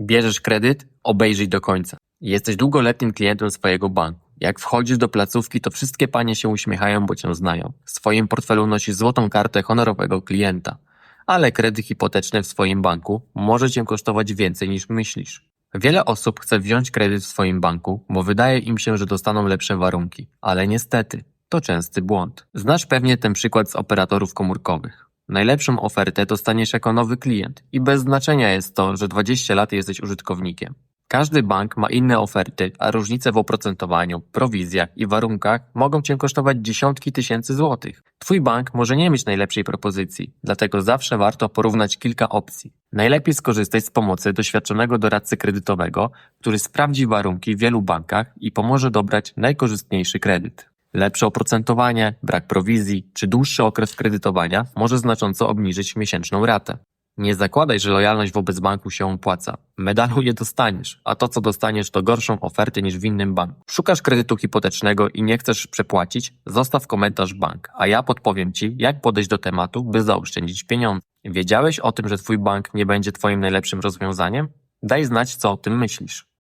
Bierzesz kredyt? Obejrzyj do końca. Jesteś długoletnim klientem swojego banku. Jak wchodzisz do placówki, to wszystkie panie się uśmiechają, bo cię znają. W swoim portfelu nosisz złotą kartę honorowego klienta. Ale kredyt hipoteczny w swoim banku może cię kosztować więcej niż myślisz. Wiele osób chce wziąć kredyt w swoim banku, bo wydaje im się, że dostaną lepsze warunki. Ale niestety, to częsty błąd. Znasz pewnie ten przykład z operatorów komórkowych. Najlepszą ofertę dostaniesz jako nowy klient i bez znaczenia jest to, że 20 lat jesteś użytkownikiem. Każdy bank ma inne oferty, a różnice w oprocentowaniu, prowizjach i warunkach mogą Cię kosztować dziesiątki tysięcy złotych. Twój bank może nie mieć najlepszej propozycji, dlatego zawsze warto porównać kilka opcji. Najlepiej skorzystać z pomocy doświadczonego doradcy kredytowego, który sprawdzi warunki w wielu bankach i pomoże dobrać najkorzystniejszy kredyt. Lepsze oprocentowanie, brak prowizji czy dłuższy okres kredytowania może znacząco obniżyć miesięczną ratę. Nie zakładaj, że lojalność wobec banku się opłaca. Medalu nie dostaniesz, a to co dostaniesz to gorszą ofertę niż w innym banku. Szukasz kredytu hipotecznego i nie chcesz przepłacić? Zostaw komentarz bank, a ja podpowiem Ci, jak podejść do tematu, by zaoszczędzić pieniądze. Wiedziałeś o tym, że Twój bank nie będzie Twoim najlepszym rozwiązaniem? Daj znać, co o tym myślisz.